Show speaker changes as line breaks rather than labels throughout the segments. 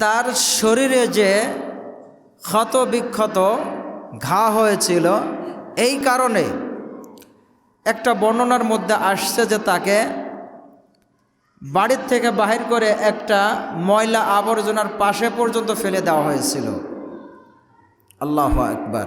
তার শরীরে যে ক্ষত বিক্ষত ঘা হয়েছিল, এই কারণে একটা বর্ণনার মধ্যে আসছে যে তাকে বাড়ির থেকে বাহির করে একটা ময়লা আবর্জনার পাশে পর্যন্ত ফেলে দেওয়া হয়েছিল। আল্লাহ একবার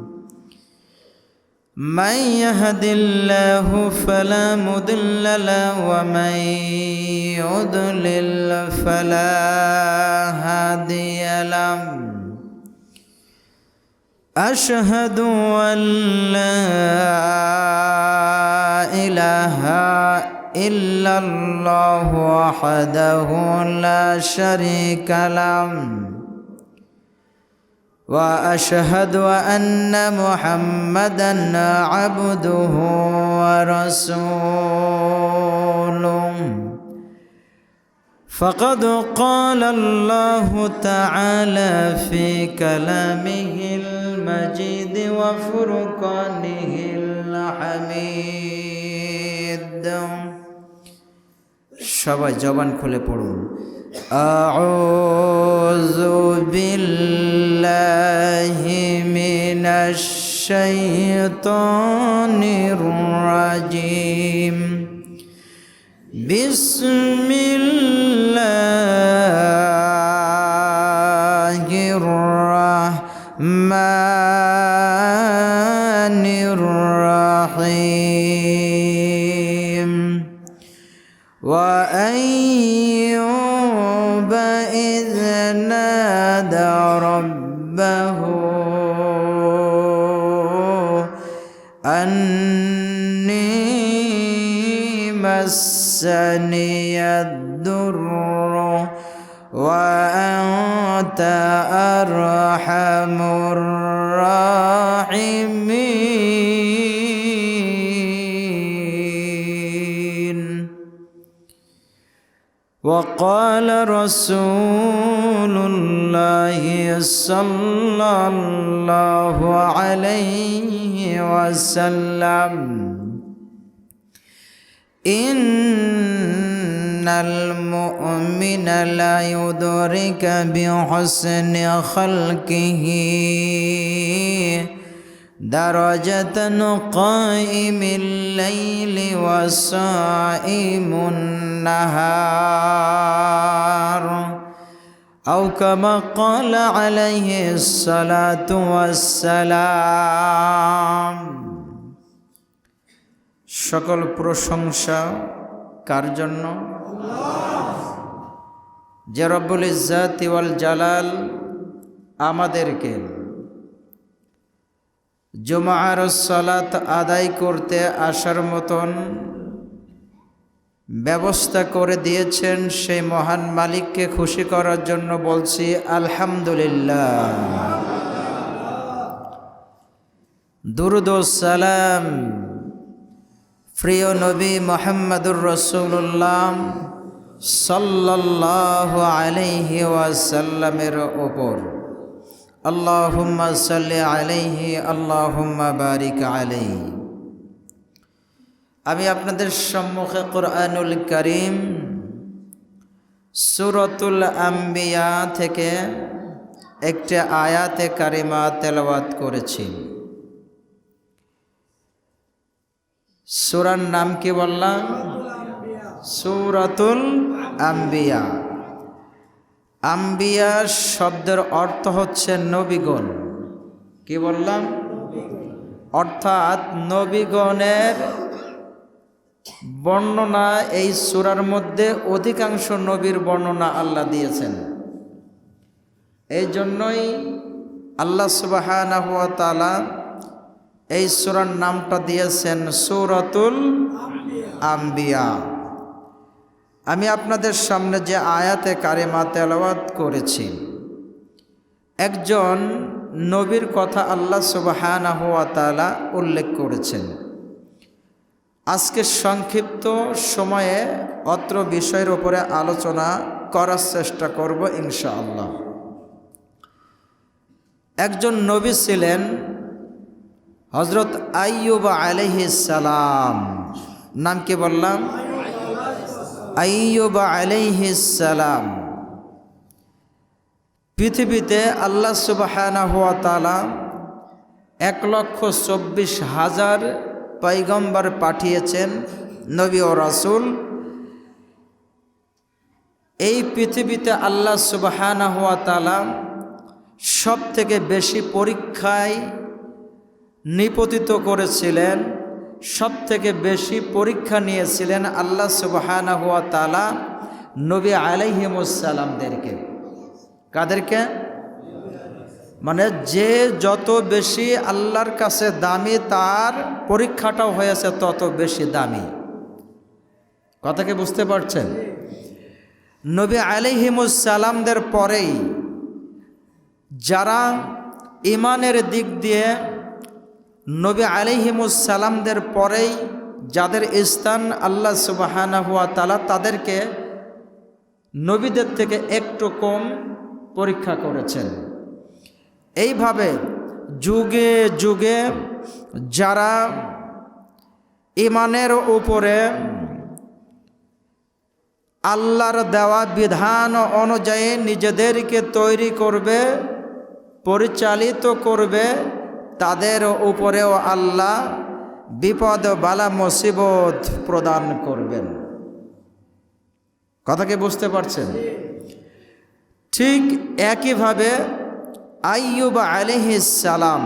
من يهد الله فلا مضل له ومن يضلل فلا هادي له. أشهد أن لا إله إلا الله وحده لا شريك له. واشهد ان محمدا عبده ورسوله فقد قال الله تعالى في كلامه المجيد وفرقانه الحميد সবাই জবান খুলে পড়ুন আউযু মিনাশ শাইতানির রাজিম مسني الضر وأنت أرحم الراحمين. وقال رسول الله صلى الله عليه وسلم إن المؤمن لا يدرك بحسن خلقه. درجة قائم الليل وصائم النهار. أو كما قال عليه الصلاة والسلام. সকল প্রশংসা কার জন্য? যে রব্বুল ইজ্জাত ওয়াল জালাল আমাদেরকে জুমার সালাত আদায় করতে আসার মতন ব্যবস্থা করে দিয়েছেন সেই মহান মালিককে খুশি করার জন্য বলছি আলহামদুলিল্লাহ। দুরুদ সালাম প্রিয় নবী মোহাম্মদুর রসুল্লাহ সাল্লাহ আলাইহি ওয়াসাল্লামের ওপর। আল্লাহুম্মা সাল্লি আলাইহি, আল্লাহুম্মা বারিক আলাইহি। আমি আপনাদের সম্মুখে কোরআনুল করিম সুরতুল আম্বিয়া থেকে একটি আয়াতে কারিমা তেলাওয়াত করেছি। সুরার নাম কি বললাম? সুরাতুল আম্বিয়া। আম্বিয়া শব্দের অর্থ হচ্ছে নবীগণ। কি বললাম? অর্থাৎ নবীগণের বর্ণনা এই সুরার মধ্যে অধিকাংশ নবীর বর্ণনা আল্লাহ দিয়েছেন। এই জন্যই আল্লাহ সুবাহ এই সুরার নামটা দিয়েছেন সুরতুল আম্বিয়া। আমি আপনাদের সামনে যে আয়াতে কারেমা তেলাওয়াত করেছি, একজন নবীর কথা আল্লাহ সুবাহানা হুয়া তালা উল্লেখ করেছেন। আজকে সংক্ষিপ্ত সময়ে অত্র বিষয়ের উপরে আলোচনা করার চেষ্টা করব ইনশাআল্লাহ। একজন নবী ছিলেন হজরত আইয়ুব সালাম, নাম কি বললাম? আইয়ুব সালাম। পৃথিবীতে আল্লাহ সুবাহানা তালা এক লক্ষ চব্বিশ হাজার পৈগম্বর পাঠিয়েছেন নবী ও রাসুল। এই পৃথিবীতে আল্লাহ সুবাহানা তালা সব থেকে বেশি পরীক্ষায় নিপতিত করেছিলেন সব থেকে বেশি পরীক্ষা নিয়েছিলেন আল্লাহ সুবাহানা হুয়া তালা নবী আলাইহিমুসালামদেরকে কাদেরকে? মানে যে যত বেশি আল্লাহর কাছে দামি, তার পরীক্ষাটাও হয়েছে তত বেশি দামি। কথাকে বুঝতে পারছেন? নবী আলিহিমুসালামদের পরেই যারা ইমানের দিক দিয়ে নবী আলিহিমুসালামদের পরেই যাদের স্থান আল্লাহ সুবাহানা হুয়া তালা তাদেরকে নবীদের থেকে একটু কম পরীক্ষা করেছেন। এইভাবে যুগে যুগে যারা ইমানের উপরে আল্লাহর দেওয়া বিধান অনুযায়ী নিজেদেরকে তৈরি করবে, পরিচালিত করবে তাদের উপরেও আল্লাহ বিপদ, বালা, মুসিবত প্রদান করবেন। কথা কি বুঝতে পারছেন? ঠিক একইভাবে আইয়ুব সালাম,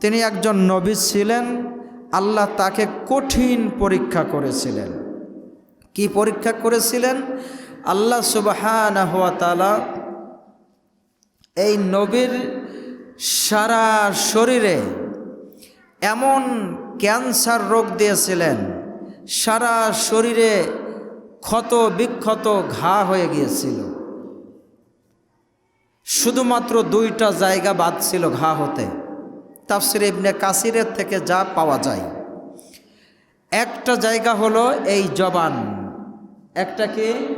তিনি একজন নবী ছিলেন, আল্লাহ তাকে কঠিন পরীক্ষা করেছিলেন। কি পরীক্ষা করেছিলেন? আল্লাহ হওয়া এই নবীর সারা শরীরে এমন ক্যান্সার রোগ দিয়েছিলেন, সারা শরীরে ক্ষত বিক্ষত ঘা হয়ে গিয়েছিল। শুধুমাত্র দুইটা জায়গা বাদ ছিল ঘা হতে। তাফসির ইবনে কাসিরের থেকে যা পাওয়া যায়। একটা জায়গা হলো এই জবান, একটা কি?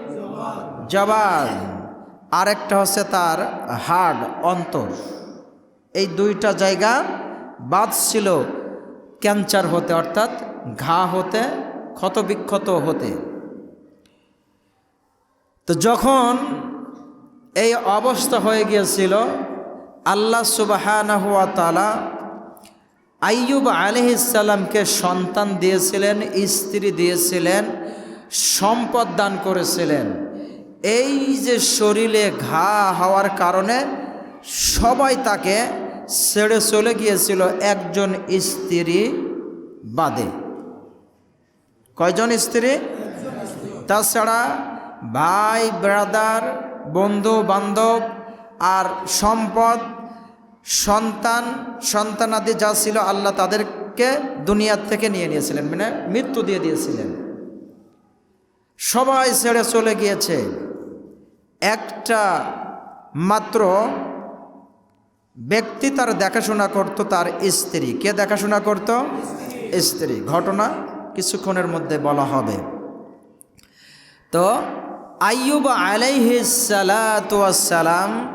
জবান। আর একটা হচ্ছে তার হাড়, অন্তর। এই দুইটা জায়গা বাদ ছিল ক্যান্সার হতে, অর্থাৎ ঘা হতে, ক্ষতবিক্ষত হতে। তো যখন এই অবস্থা হয়ে গিয়েছিল, আল্লাহ সুবাহানা হুয়া তালা আইয়ুব আলহিসাল্লামকে সন্তান দিয়েছিলেন, স্ত্রী দিয়েছিলেন, সম্পদ দান করেছিলেন। এই যে শরীরে ঘা হওয়ার কারণে সবাই তাকে ছেড়ে চলে গিয়েছিল, একজন স্ত্রী বাদে। কয়জন স্ত্রী? তাছাড়া ভাই ব্রাদার বন্ধু, বান্ধব আর সম্পদ, সন্তান, সন্তানাদি যা ছিল আল্লাহ তাদেরকে দুনিয়ার থেকে নিয়ে নিয়েছিলেন মানে মৃত্যু দিয়ে দিয়েছিলেন। সবাই ছেড়ে চলে গিয়েছে। একটা মাত্র ব্যক্তি তার দেখাশোনা করত তার স্ত্রী। কে দেখাশোনা করত? স্ত্রী। ঘটনা কিছুক্ষণের মধ্যে বলা হবে। তো, আইয়ুব আলাইহিসালাম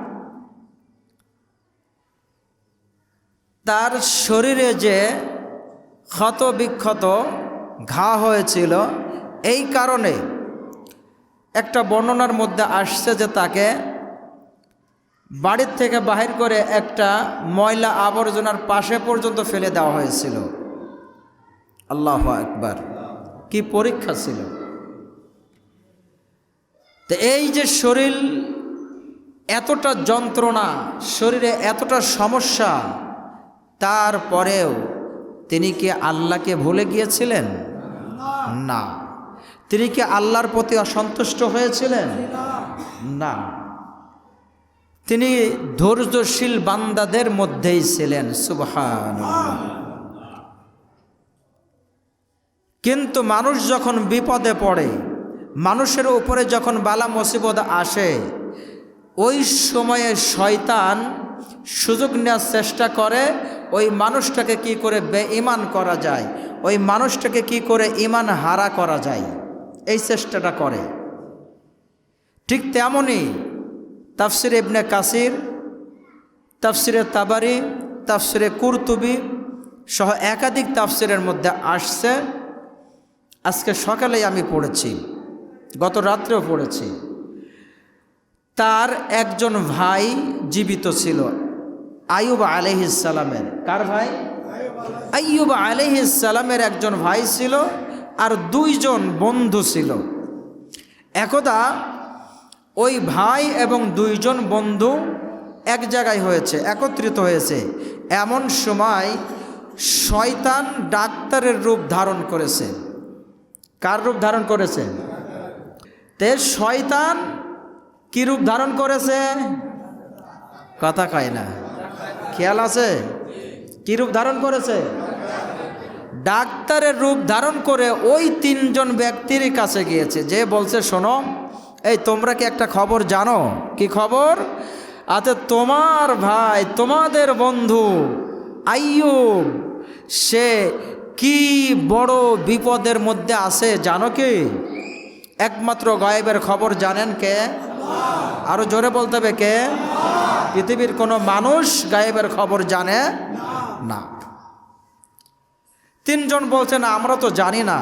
তার শরীরে যে ক্ষত বিক্ষত ঘা হয়েছিল, এই কারণে একটা বর্ণনার মধ্যে আসছে যে তাকে বাড়ির থেকে বাহির করে একটা ময়লা আবর্জনার পাশে পর্যন্ত ফেলে দেওয়া হয়েছিল। আল্লাহ একবার কি পরীক্ষা ছিল? তো এই যে শরীর এতটা যন্ত্রণা, শরীরে এতটা সমস্যা, তারপরেও তিনি কি আল্লাহকে ভুলে গিয়েছিলেন? না। তিনি কি আল্লাহর প্রতি অসন্তুষ্ট হয়েছিলেন? না। তিনি ধৈর্যশীল বান্দাদের মধ্যেই ছিলেন সুবহান কিন্তু মানুষ যখন বিপদে পড়ে, মানুষের উপরে যখন বালা মুসিবত আসে, ওই সময়ে শয়তান সুযোগ নেওয়ার চেষ্টা করে, ওই মানুষটাকে কি করে বেঈমান করা যায়, ওই মানুষটাকে কি করে ইমান হারা করা যায়, এই চেষ্টাটা করে। ঠিক তেমনই তাফসির ইবনে কাসির, তাফসিরে তাবারি, তাফসিরে কুরতুবি সহ একাধিক তাফসিরের মধ্যে আসছে। আজকে সকালেই আমি পড়েছি, গত রাত্রেও পড়েছি। তার একজন ভাই জীবিত ছিল আয়ুব আলহিসালামের কার ভাই? আইয়ুব আলহিসালামের একজন ভাই ছিল আর দুইজন বন্ধু ছিল। একদা ওই ভাই এবং দুইজন বন্ধু এক জায়গায় হয়েছে, একত্রিত হয়েছে। এমন সময় শয়তান ডাক্তারের রূপ ধারণ করেছে। কার রূপ ধারণ করেছে? তে শয়তান কি রূপ ধারণ করেছে? কথা কয় না। খেয়াল আছে? কি রূপ ধারণ করেছে? ডাক্তারের রূপ ধারণ করে ওই তিনজন ব্যক্তির কাছে গিয়েছে। যে বলছে, শোনো এই, তোমরা কি একটা খবর জানো? কি খবর? আতে তোমার ভাই, তোমাদের বন্ধু আইয়ুব, সে কি বড় বিপদের মধ্যে আছে জানো কি? একমাত্র গায়েবের খবর জানেন কে? আরও জোরে বলতে হবে কে? পৃথিবীর কোনো মানুষ গায়েবের খবর জানে না। তিনজন বলছেন, আমরা তো জানি না।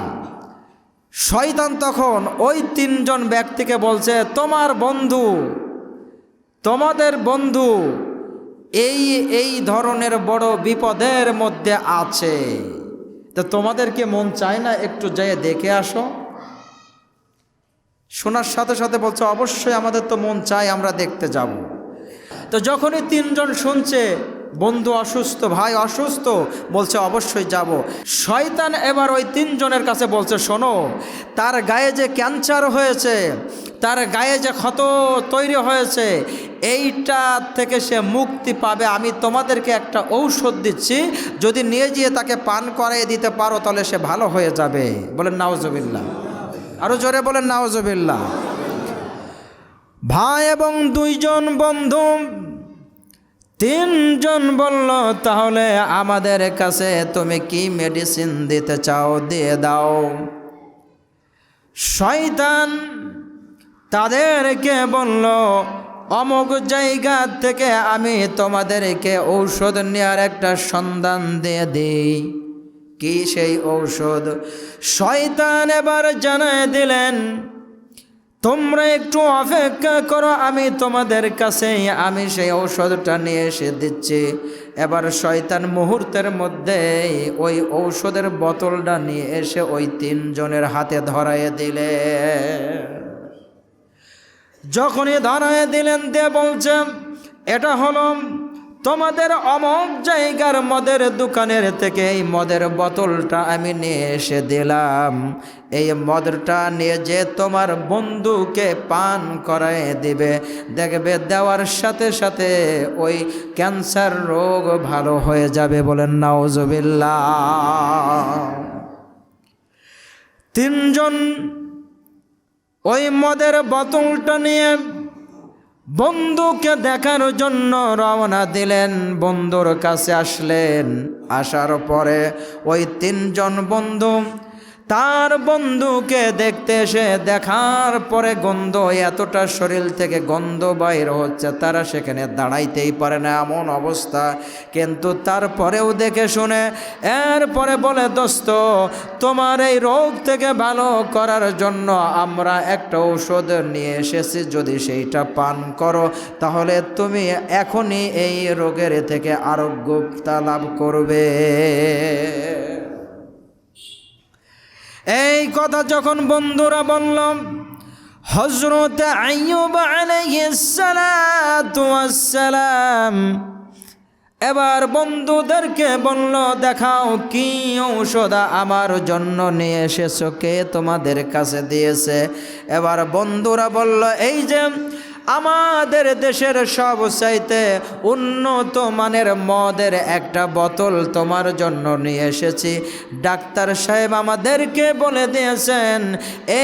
শয়তান তখন ওই তিনজন ব্যক্তিকে বলছে, তোমার বন্ধু, তোমাদের বন্ধু এই এই ধরনের বড় বিপদের মধ্যে আছে। তো তোমাদেরকে মন চায় না একটু যেয়ে দেখে আসো? শোনার সাথে সাথে বলছে, অবশ্যই আমাদের তো মন চায়, আমরা দেখতে যাব। তো যখনই তিনজন শুনছে বন্ধু অসুস্থ, ভাই অসুস্থ, বলছে, অবশ্যই যাব। শয়তান এবার ওই তিনজনের কাছে বলছে, শোনো, তার গায়ে যে ক্যান্সার হয়েছে, তার গায়ে যে ক্ষত তৈরি হয়েছে, এইটা থেকে সে মুক্তি পাবে। আমি তোমাদেরকে একটা ঔষধ দিচ্ছি, যদি নিয়ে গিয়ে তাকে পান করাই দিতে পারো, তাহলে সে ভালো হয়ে যাবে। বলেন নাওজবিল্লা আরও জোরে বলেন নাওজবিল্লা ভাই এবং দুইজন বন্ধু তিনজন বলল, তাহলে আমাদের কাছে তুমি কি মেডিসিন দিতে চাও? দিয়ে দাও। শয়তান তাদেরকে বলল, অমুক জায়গা থেকে আমি তোমাদেরকে ঔষধ নেওয়ার একটা সন্ধান দিয়ে দিই। কি সেই ঔষধ? শয়তান এবার জানায় দিলেন তোমরা একটু অপেক্ষা করো, আমি তোমাদের কাছে আমি সেই ঔষধটা নিয়ে এসে দিচ্ছি। এবার শয়তান মুহূর্তের মধ্যে ওই ঔষধের বোতলটা নিয়ে এসে ওই তিনজনের হাতে ধরাইয়ে দিলে। যখনই ধরাইয়ে দিলেন, দিয়ে বলছে, এটা হলো তোমাদের অমক জায়গার মদের দোকানের থেকে এই মদের বোতলটা আমি নিয়ে এসে দিলাম। এই মদটা নিয়ে যে তোমার বন্ধুকে পান করায় দিবে, দেখবে দেওয়ার সাথে সাথে ওই ক্যান্সার রোগ ভালো হয়ে যাবে বলেন নাওজবিল্লা তিনজন ওই মদের বোতলটা নিয়ে বন্ধুকে দেখার জন্য রওনা দিলেন বন্ধুর কাছে আসলেন। আসার পরে ওই তিনজন বন্ধু তার বন্ধুকে দেখতে এসে দেখার পরে গন্ধ, এতটা শরীর থেকে গন্ধ বাইর হচ্ছে, তারা সেখানে দাঁড়াইতেই পারে না এমন অবস্থা। কিন্তু তারপরেও দেখে শুনে, এরপরে বলে, দোস্ত, তোমার এই রোগ থেকে ভালো করার জন্য আমরা একটা ঔষধ নিয়ে এসেছি, যদি সেইটা পান করো, তাহলে তুমি এখনই এই রোগের থেকে আরোগ্যতা লাভ করবে। এই কথা যখন বন্ধুরা বলল হজরত আইয়ুব আলাইসালাম এবার বন্ধুদেরকে বলল, দেখাও কি ঔষধ আমার জন্য নিয়ে এসেছ? কে তোমাদের কাছে দিয়েছে? এবার বন্ধুরা বলল, এই যে আমাদের দেশের সব চাইতে উন্নত মানের মদের একটা বোতল তোমার জন্য নিয়ে এসেছি। ডাক্তার সাহেব আমাদেরকে বলে দিয়েছেন,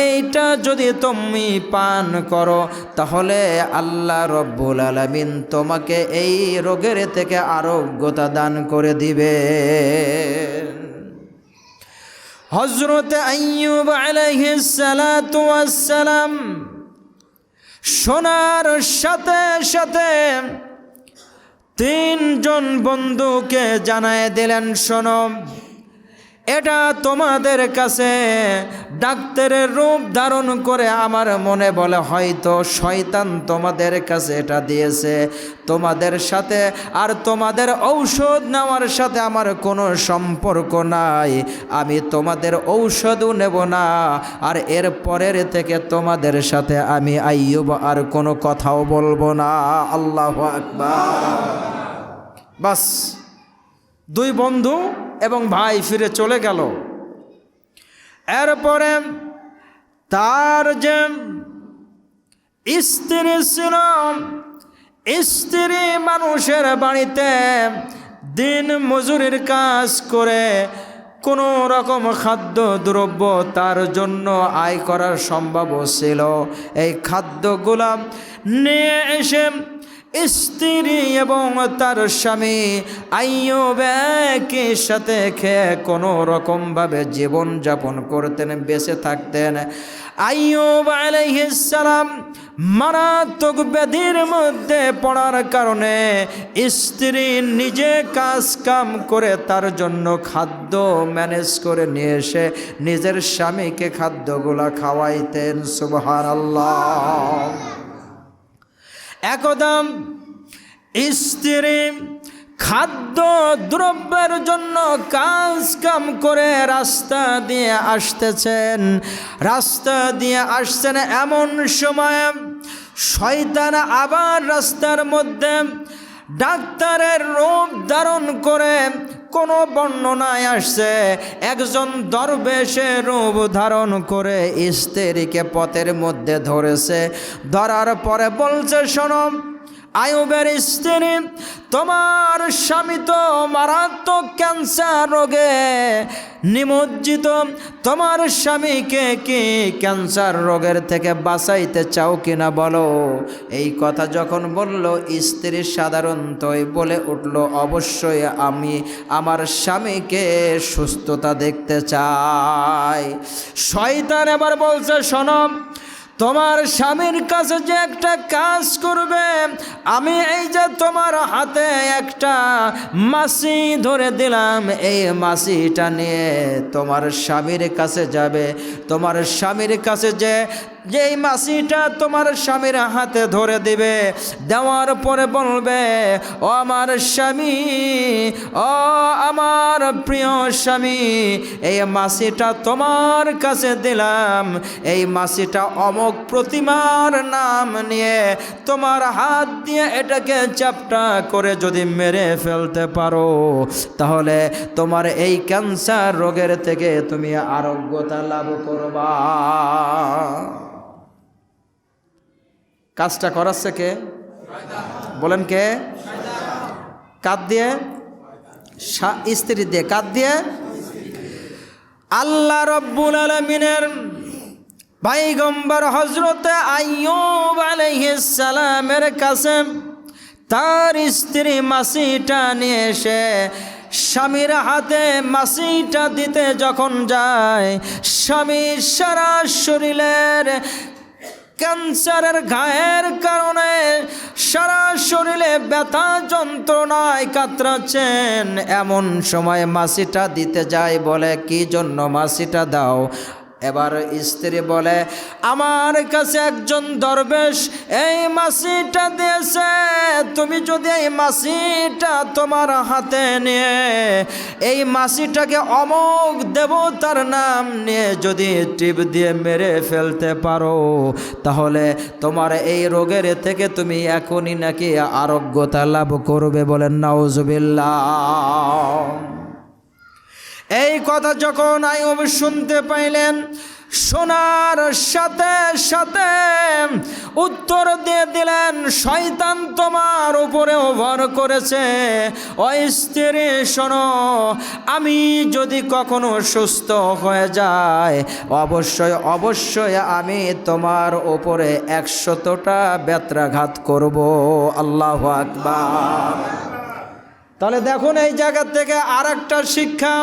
এইটা যদি তুমি পান করো, তাহলে আল্লাহ রব্বুল আলমিন তোমাকে এই রোগের থেকে আরোগ্যতা দান করে দিবে হজরত আইয়ুব ওয়াস সালাম শোনার সাথে সাথে তিনজন বন্ধুকে জানায় দিলেন শোনো। এটা তোমাদের কাছে ডাক্তারের রূপ ধারণ করে আমার মনে বলে, হয়তো শয়তান তোমাদের কাছে এটা দিয়েছে। তোমাদের সাথে আর তোমাদের ঔষধ নেওয়ার সাথে আমার কোনো সম্পর্ক নাই। আমি তোমাদের ঔষধও নেব না। আর এর পরের থেকে তোমাদের সাথে আমি আইয়ুব আর কোনো কথাও বলব না। আল্লাহ আকবার। বাস, দুই বন্ধু এবং ভাই ফিরে চলে গেল। এরপরে তার যে স্ত্রী ছিল, স্ত্রী মানুষের বাড়িতে দিন মজুরির কাজ করে কোনো রকম খাদ্য দ্রব্য তার জন্য আয় করার সম্ভব ছিল। এই খাদ্যগুলা নিয়ে এসে স্ত্রী এবং তার স্বামী আইয়ুব একই সাথে খেয়ে কোনো রকমভাবে জীবনযাপন করতেন, বেঁচে থাকতেন। আইয়ুব আলাইহিসসালাম মারাত্মক ব্যাধির মধ্যে পড়ার কারণে স্ত্রী নিজে কাজ কাম করে তার জন্য খাদ্য ম্যানেজ করে নিয়ে এসে নিজের স্বামীকে খাদ্যগুলা খাওয়াইতেন সুবহান আল্লাহ একদম স্ত্রী খাদ্য দ্রব্যের জন্য কাজ কাম করে রাস্তা দিয়ে আসতেছেন। রাস্তা দিয়ে আসছেন এমন সময় শয়তান আবার রাস্তার মধ্যে ডাক্তারের রূপ ধারণ করে কোনো বর্ণনায় আসছে, একজন দরবেশে রূপ ধারণ করে স্ত্রীকে পথের মধ্যে ধরেছে। ধরার পরে বলছে শোনম আয়ুবের স্ত্রী তোমার স্বামী তো মারাত্মক ক্যান্সার রোগে নিমজ্জিত। তোমার স্বামীকে কি ক্যান্সার রোগের থেকে বাঁচাইতে চাও কিনা বলো? এই কথা যখন বলল, স্ত্রী সাধারণতই বলে উঠল, অবশ্যই আমি আমার স্বামীকে সুস্থতা দেখতে চাই। শয়তান এবার বলছে সনম তোমার স্বামীর কাছে যে একটা কাজ করবে, আমি এই যে তোমার হাতে একটা মাসি ধরে দিলাম, এই মাসিটা নিয়ে তোমার স্বামীর কাছে যাবে। তোমার স্বামীর কাছে যে যেই মাসিটা তোমার স্বামীর হাতে ধরে দিবে, দেওয়ার পরে বলবে, ও আমার স্বামী, ও আমার প্রিয় স্বামী, এই মাসিটা তোমার কাছে দিলাম। এই মাসিটা অমক প্রতিমার নাম নিয়ে তোমার হাত দিয়ে এটাকে চাপটা করে যদি মেরে ফেলতে পারো, তাহলে তোমার এই ক্যান্সার রোগের থেকে তুমি আরোগ্যতা লাভ করবা। কাজটা করাচ্ছে কে? বলেন কে? কাদ দিয়ে স্ত্রী দিয়ে কাদ দিয়ে। আল্লাহ রব্বুল আলমিনের ভাইগম্বর হজরতে আলাইহিস সালামের কাছে তার স্ত্রী মাসিটা নিয়ে এসে স্বামীর হাতে মাসিটা দিতে যখন যায়, স্বামী সারা শরীরের ক্যান্সারের ঘায়ের কারণে সারা শরীরে ব্যথা, যন্ত্রণায় কাতরাচ্ছেন। এমন সময় মাসিটা দিতে যায়, বলে, কি জন্য মাসিটা দাও? এবার স্ত্রী বলে, আমার কাছে একজন দরবেশ এই মাসিটা দিয়েছে। তুমি যদি এই মাসিটা তোমার হাতে নিয়ে এই মাসিটাকে অমোক দেবতার নাম নিয়ে যদি টিপ দিয়ে মেরে ফেলতে পারো, তাহলে তোমার এই রোগের থেকে তুমি এখনই নাকি আরোগ্যতা লাভ করবে বলেন নাউজুবিল্লাহ। এই কথা যখন আইব শুনতে পাইলেন, শোনার সাথে সাথে উত্তর দিয়ে দিলেন, শয়তান তোমার উপরেও ভর করেছে। ও স্ত্রী, শোনো, আমি যদি কখনো সুস্থ হয়ে যায় অবশ্যই অবশ্যই আমি তোমার উপরে একশতটা ব্যত্রাঘাত করব। আল্লাহ আকবার। তাহলে দেখুন এই জায়গা থেকে আর একটা শিক্ষা।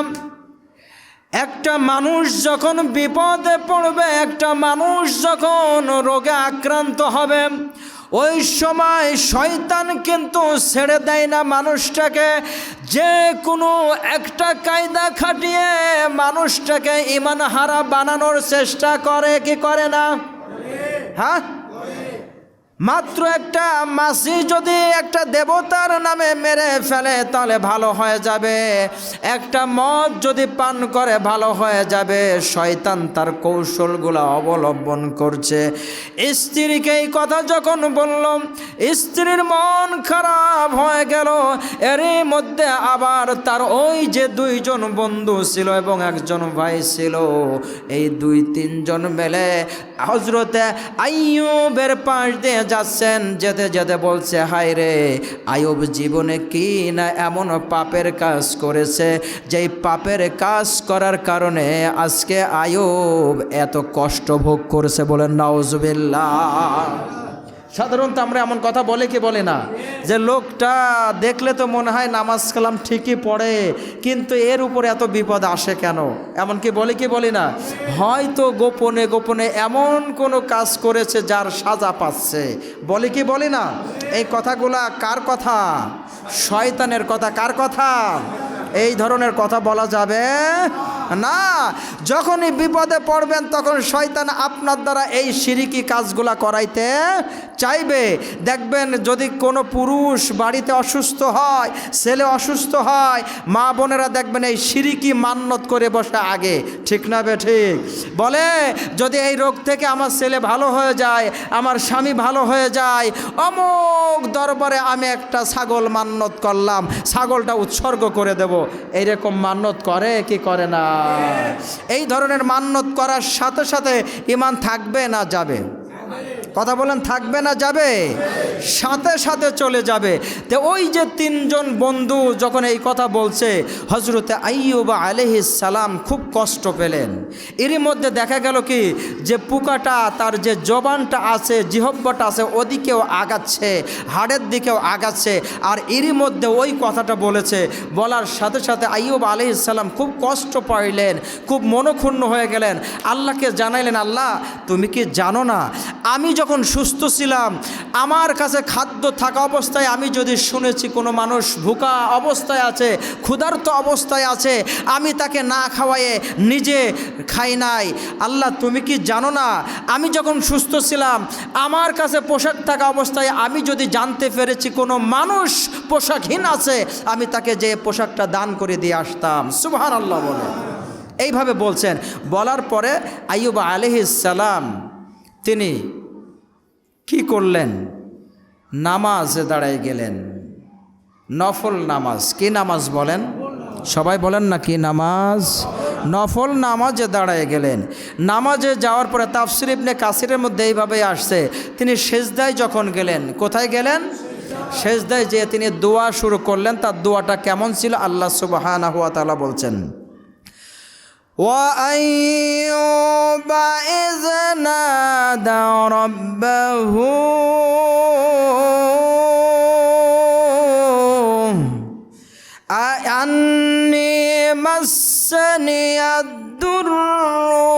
একটা মানুষ যখন বিপদে পড়বে, একটা মানুষ যখন রোগে আক্রান্ত হবে, ওই সময় শয়তান কিন্তু ছেড়ে দেয় না মানুষটাকে। যে কোনো একটা কায়দা খাটিয়ে মানুষটাকে ইমান হারা বানানোর চেষ্টা করে, কি করে না? হ্যাঁ? মাত্র একটা মাসি যদি একটা দেবতার নামে মেরে ফেলে, তাহলে ভালো হয়ে যাবে। একটা মদ যদি পান করে, ভালো হয়ে যাবে। শয়তান তার কৌশলগুলো অবলম্বন করছে। স্ত্রীকে এই কথা যখন বললাম স্ত্রীর মন খারাপ হয়ে গেল। এরই মধ্যে আবার তার ওই যে দুইজন বন্ধু ছিল এবং একজন ভাই ছিল, এই দুই তিনজন মেলে হজরতে আইয়ুবের পাশ দিয়ে যাচ্ছেন, যেতে যেতে বলছে, হায় রে, আয়ুব জীবনে কি না এমন পাপের কাজ করেছে? যেই পাপের কাজ করার কারণে আজকে আয়ুব এত কষ্ট ভোগ করেছে বলেন নাউজুবিল্লাহ। সাধারণত আমরা এমন কথা বলে কি বলে না? যে লোকটা দেখলে তো মনে হয় নামাজ কালাম ঠিকই পড়ে, কিন্তু এর উপরে এত বিপদ আসে কেন? এমন কি বলে কি বলি না? হয়তো গোপনে গোপনে এমন কোনো কাজ করেছে যার সাজা পাচ্ছে। বলে কি বলি না? এই কথাগুলা কার কথা? শয়তানের কথা, কার কথা? এই ধরনের কথা বলা যাবে না, যখনই বিপদে পড়বেন তখন শয়তান আপনার দ্বারা এই সিরিকি কাজগুলা করাইতে চাইবে। দেখবেন যদি কোনো পুরুষ বাড়িতে অসুস্থ হয়, ছেলে অসুস্থ হয়, মা বোনেরা দেখবেন এই সিরিকি মান্নত করে বসে আগে। ঠিক না বে ঠিক? বলে, যদি এই রোগ থেকে আমার ছেলে ভালো হয়ে যায়, আমার স্বামী ভালো হয়ে যায়, অমুক দরবারে আমি একটা ছাগল মান্নত করলাম, ছাগলটা উৎসর্গ করে দেব। এইরকম মান্নত করে, কি করে না? এই ধরনের মান্যত করার সাথে সাথে ইমান থাকবে না যাবে। কথা বলেন, থাকবে না, যাবে। সাথে সাথে চলে যাবে। তো ওই যে তিনজন বন্ধু যখন এই কথা বলছে হজরতে আইয়ুব আলহিস সালাম খুব কষ্ট পেলেন। এরই মধ্যে দেখা গেল কি, যে পোকাটা, তার যে জবানটা আছে, জিহব্বটা আছে, ওদিকেও আগাচ্ছে, হাড়ের দিকেও আগাচ্ছে, আর এরই মধ্যে ওই কথাটা বলেছে। বলার সাথে সাথে আইয়ুব আলহিস সালাম খুব কষ্ট পাইলেন, খুব মনক্ষুণ্ণ হয়ে গেলেন। আল্লাহকে জানাইলেন, আল্লাহ, তুমি কি জানো না? আমি যখন সুস্থ ছিলাম, আমার কাছে খাদ্য থাকা অবস্থায় আমি যদি শুনেছি কোনো মানুষ ভুকা অবস্থায় আছে, ক্ষুধার্ত অবস্থায় আছে, আমি তাকে না খাওয়ায়ে নিজে খাই নাই। আল্লাহ, তুমি কি জানো না? আমি যখন সুস্থ ছিলাম, আমার কাছে পোশাক থাকা অবস্থায় আমি যদি জানতে পেরেছি কোনো মানুষ পোশাকহীন আছে, আমি তাকে যে পোশাকটা দান করে দিয়ে আসতাম। সুবহান আল্লাহ বলে। এইভাবে বলছেন। বলার পরে আইয়ুব আলহিস সালাম, তিনি কি করলেন? নামাজে দাঁড়ায় গেলেন। নফল নামাজ, কি নামাজ বলেন? সবাই বলেন না কি নামাজ? নফল নামাজে দাঁড়ায় গেলেন। নামাজে যাওয়ার পরে তাফসির ইবনে কাসিরের মধ্যে এইভাবেই আসছে, তিনি সেজদায় যখন গেলেন, কোথায় গেলেন? সেজদায় যে তিনি দোয়া শুরু করলেন। তার দোয়াটা কেমন ছিল? আল্লাহ সুবাহানা বলছেন وأيوب إذ نادى ربه أني مسني الضر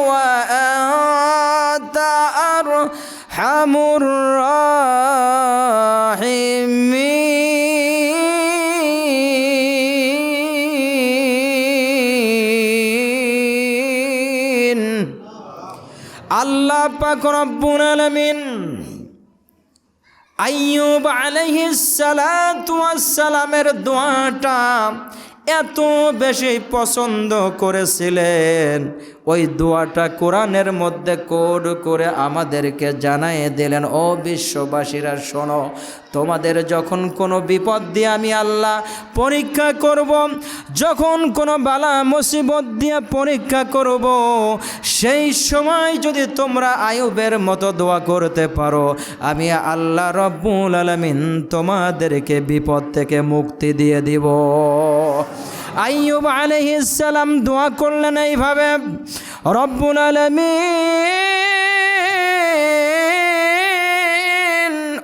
وأنت أرحم الراحمين পাক রব্বুল আলামিন। আইয়ুব সালামের দোয়াটা এত বেশি পছন্দ করেছিলেন। ওই দোয়াটা কোরআনের মধ্যে কোড করে আমাদেরকে জানাই দিলেন, ও বিশ্ববাসীরা, শোনো, তোমাদের যখন কোনো বিপদ দিয়ে আমি আল্লাহ পরীক্ষা করব, যখন কোনো বালা মুসিবত দিয়ে পরীক্ষা করব, সেই সময় যদি তোমরা আয়ুবের মতো দোয়া করতে পারো, আমি আল্লাহ রব্বুল আলমিন তোমাদেরকে বিপদ থেকে মুক্তি দিয়ে দিব। আইয়ুব আলহিসাল্লাম দোয়া করলেন এইভাবে, রব্বুল আলমিন,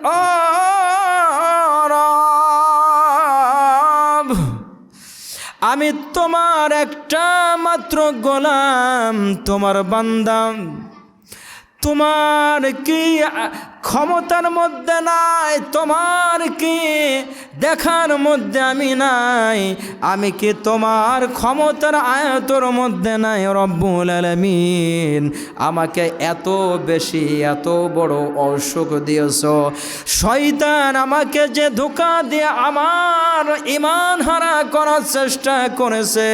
ও আমি তোমার একটা মাত্র গোলাম, তোমার বান্দাম তোমার কি ক্ষমতার মধ্যে নাই, তোমার কি? দেখার মধ্যে আমি নাই, আমি কি তোমার ক্ষমতার আয়তর মধ্যে নাই, রব্বুল আলমিন? আমাকে এত বেশি, এত বড় অসুখ দিয়েছ। শয়তান আমাকে যে ধোকা দিয়ে আমার ইমান হারা করার চেষ্টা করেছে,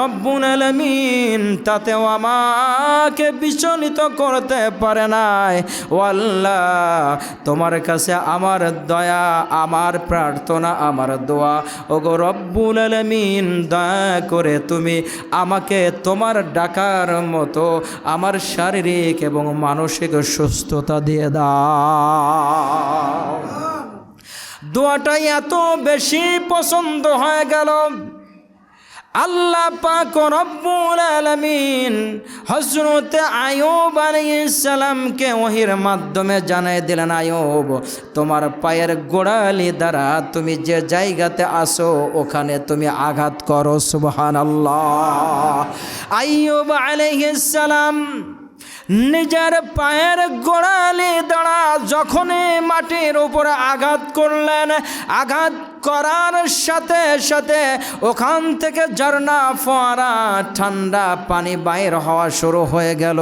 রব্বুল আলমিন, তাতেও আমাকে বিচলিত করতে পারে নাই। ও আল্লাহ তোমার কাছে আমার দয়া, আমার প্রার্থনা, আমার দোয়া। ওগো রব্বুল আলমিন, দয়া করে তুমি আমাকে তোমার ডাকার মতো আমার শারীরিক এবং মানসিক সুস্থতা দিয়ে দাও। দোয়াটাই এত বেশি পছন্দ হয়ে গেল। আল্লাহ পাক রব্বুল আলামিন হযরত আইয়ুব আলাইহিস ওহির মাধ্যমে জানাই দিলেন আইয়ুব তোমার পায়ের গোড়ালি দ্বারা তুমি যে জায়গাতে আসো ওখানে তুমি আঘাত করো, সুবহানাল্লাহ। আল্লাহ আলাইহিস সালাম নিজের পায়ের গোড়ালি দাঁড়া যখনই মাটির উপরে আঘাত করলেন, আঘাত করার সাথে সাথে ওখান থেকে ঝর্ণা ফোয়ারা, ঠান্ডা পানি বাইর হওয়া শুরু হয়ে গেল।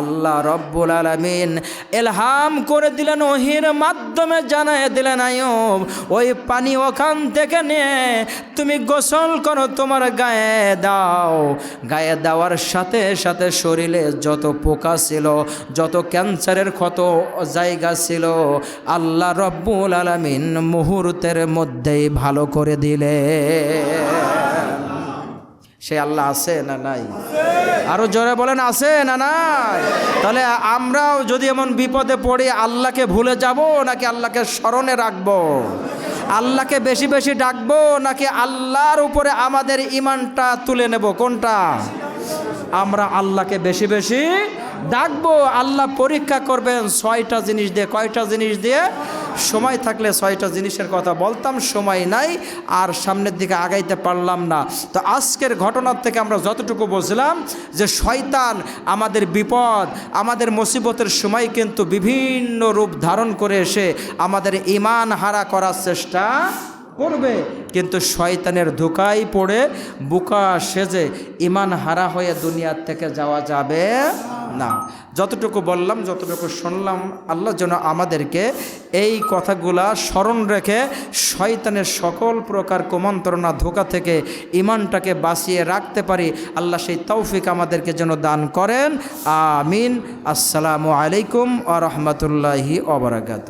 আল্লাহ রব্বুল আলমিন এলহাম করে দিলেন, ওহির মাধ্যমে জানাই দিলেন, আয়ুব, ওই পানি ওখান থেকে নিয়ে তুমি গোসল করো, তোমার গায়ে দাও। গায়ে দেওয়ার সাথে সাথে শরীরে যত পোকা ছিল, যত ক্যান্সারের ক্ষত জায়গা ছিল, আল্লাহ রব্বুল আলমিন মুহূর্তের মধ্যেই ভালো করে দিলে সে আল্লাহ আছে না নাই? আরও জোরে বলেন, আছে না নাই? তাহলে আমরাও যদি এমন বিপদে পড়ি, আল্লাহকে ভুলে যাব নাকি আল্লাহকে স্মরণে রাখব? আল্লাহকে বেশি বেশি ডাকবো নাকি আল্লাহর উপরে আমাদের ইমানটা তুলে নেব? কোনটা? আমরা আল্লাহকে বেশি বেশি ডাকবো। আল্লাহ পরীক্ষা করবেন ছয়টা জিনিস দিয়ে, কয়টা জিনিস দিয়ে? সময় থাকলে ছয়টা জিনিসের কথা বলতাম, সময় নাই, আর সামনের দিকে আগাইতে পারলাম না। তো আজকের ঘটনার থেকে আমরা যতটুকু বুঝলাম যে শয়তান আমাদের বিপদ, আমাদের মুসিবতের সময় কিন্তু বিভিন্ন রূপ ধারণ করে এসে আমাদের ইমান হারা করার চেষ্টা করবে। কিন্তু শয়তানের ধোকায় পড়ে বুকা সেজে ইমান হারা হয়ে দুনিয়ার থেকে যাওয়া যাবে না। যতটুকু বললাম, যতটুকু শুনলাম, আল্লাহ যেন আমাদেরকে এই কথাগুলা স্মরণ রেখে শয়তানের সকল প্রকার কুমন্ত্রণা, ধোকা থেকে ইমানটাকে বাঁচিয়ে রাখতে পারি, আল্লাহ সেই তৌফিক আমাদেরকে যেন দান করেন। আমিন। আসসালামু আলাইকুম আ রহমতুল্লাহি অবরাকাত